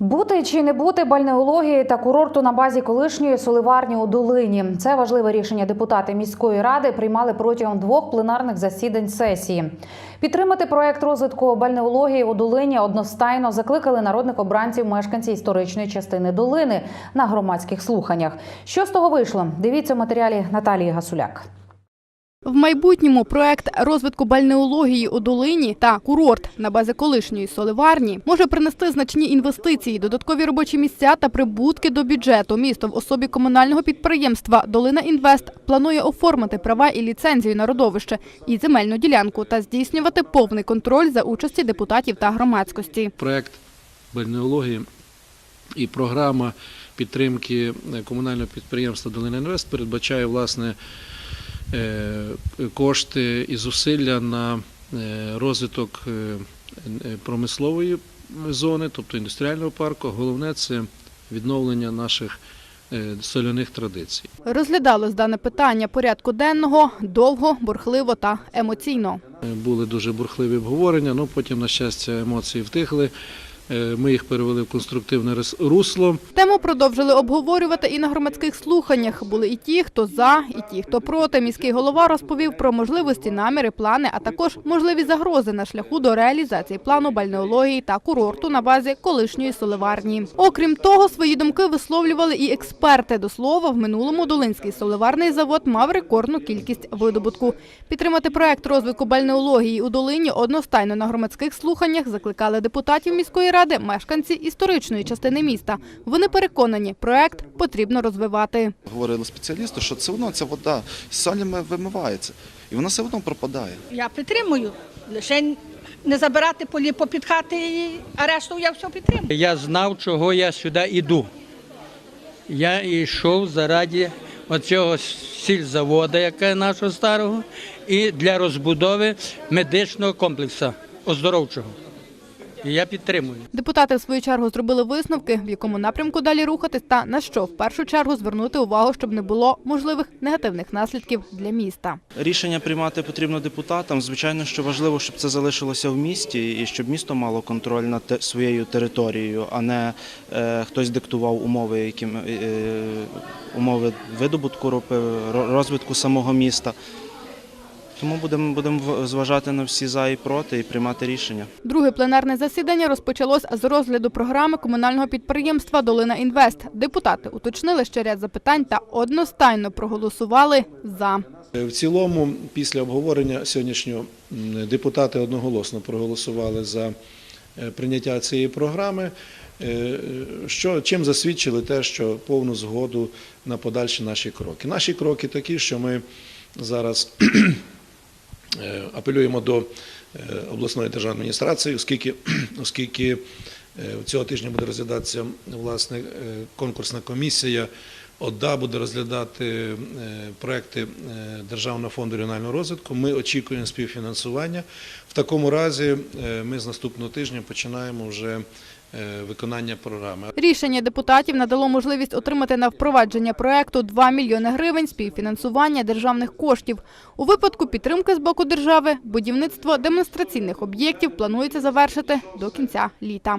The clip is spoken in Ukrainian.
Бути чи не бути бальнеології та курорту на базі колишньої соливарні у долині це важливе рішення. Депутати міської ради приймали протягом двох пленарних засідань сесії. Підтримати проект розвитку бальнеології у долині одностайно закликали народних обранців мешканці історичної частини долини на громадських слуханнях. Що з того вийшло? Дивіться в матеріалі Наталії Гасуляк. В майбутньому проект розвитку бальнеології у долині та курорт на базі колишньої соливарні може принести значні інвестиції, додаткові робочі місця та прибутки до бюджету. Місто в особі комунального підприємства Долина Інвест планує оформити права і ліцензію на родовище і земельну ділянку та здійснювати повний контроль за участі депутатів та громадськості. проект бальнеології і програма підтримки комунального підприємства Долина Інвест передбачає власне кошти і зусилля на е, розвиток е, е, промислової зони, тобто індустріального парку. Головне це відновлення наших е, соляних традицій. Розглядалось дане питання порядку денного довго, бурхливо та емоційно. Е, Були дуже бурхливі обговорення, але потім, на щастя, емоції втихли. Е, Ми їх перевели в конструктивне русло. Тему продовжили обговорювати і на громадських слуханнях. Були і ті, хто за, і ті, хто проти. Міський голова розповів про можливості, наміри, плани, а також можливі загрози на шляху до реалізації плану бальнеології та курорту на базі колишньої соливарні. Окрім того, свої думки висловлювали і експерти. До слова, в минулому Долинський соливарний завод мав рекордну кількість видобутку. Підтримати проект розвитку бальнеології у долині одностайно на громадських слуханнях закликали депутатів міської ради, мешканці історичної частини міста. Вони переконані, проект потрібно розвивати. Говорили спеціалісти, що все одно ця вода з солями вимивається, і вона все одно пропадає. Я підтримую. Лише не забирати полі попід хати, а решту я все підтримую. Я знав, чого я сюди йду. Я йшов заради оцього сільзаводу, яке нашого старого, і для розбудови медичного комплексу оздоровчого. І я підтримую. Депутати в свою чергу зробили висновки, в якому напрямку далі рухатись та на що в першу чергу звернути увагу, щоб не було можливих негативних наслідків для міста. Рішення приймати потрібно депутатам. Звичайно, що важливо, щоб це залишилося в місті і щоб місто мало контроль над своєю територією, а не е, хтось диктував умови, яким е, умови видобутку ропи, ро- розвитку самого міста. Тому будемо будемо зважати на всі за і проти і приймати рішення. Друге пленарне засідання розпочалось з розгляду програми комунального підприємства Долина Інвест. Депутати уточнили ще ряд запитань та одностайно проголосували за. В цілому, після обговорення сьогоднішнього депутати одноголосно проголосували за е, прийняття цієї програми, е, що, чим засвідчили те, що повну згоду на подальші наші кроки. Наші кроки такі, що ми зараз апелюємо до е, обласної державної адміністрації, оскільки, оскільки е, цього тижня буде розглядатися власне е, конкурсна комісія. ОДА буде розглядати е, проекти е, Державного фонду регіонального розвитку. Ми очікуємо співфінансування. В такому разі е, ми з наступного тижня починаємо вже виконання програми. Рішення депутатів надало можливість отримати на впровадження проекту 2 мільйони гривень співфінансування державних коштів. У випадку підтримки з боку держави будівництво демонстраційних об'єктів планується завершити до кінця літа.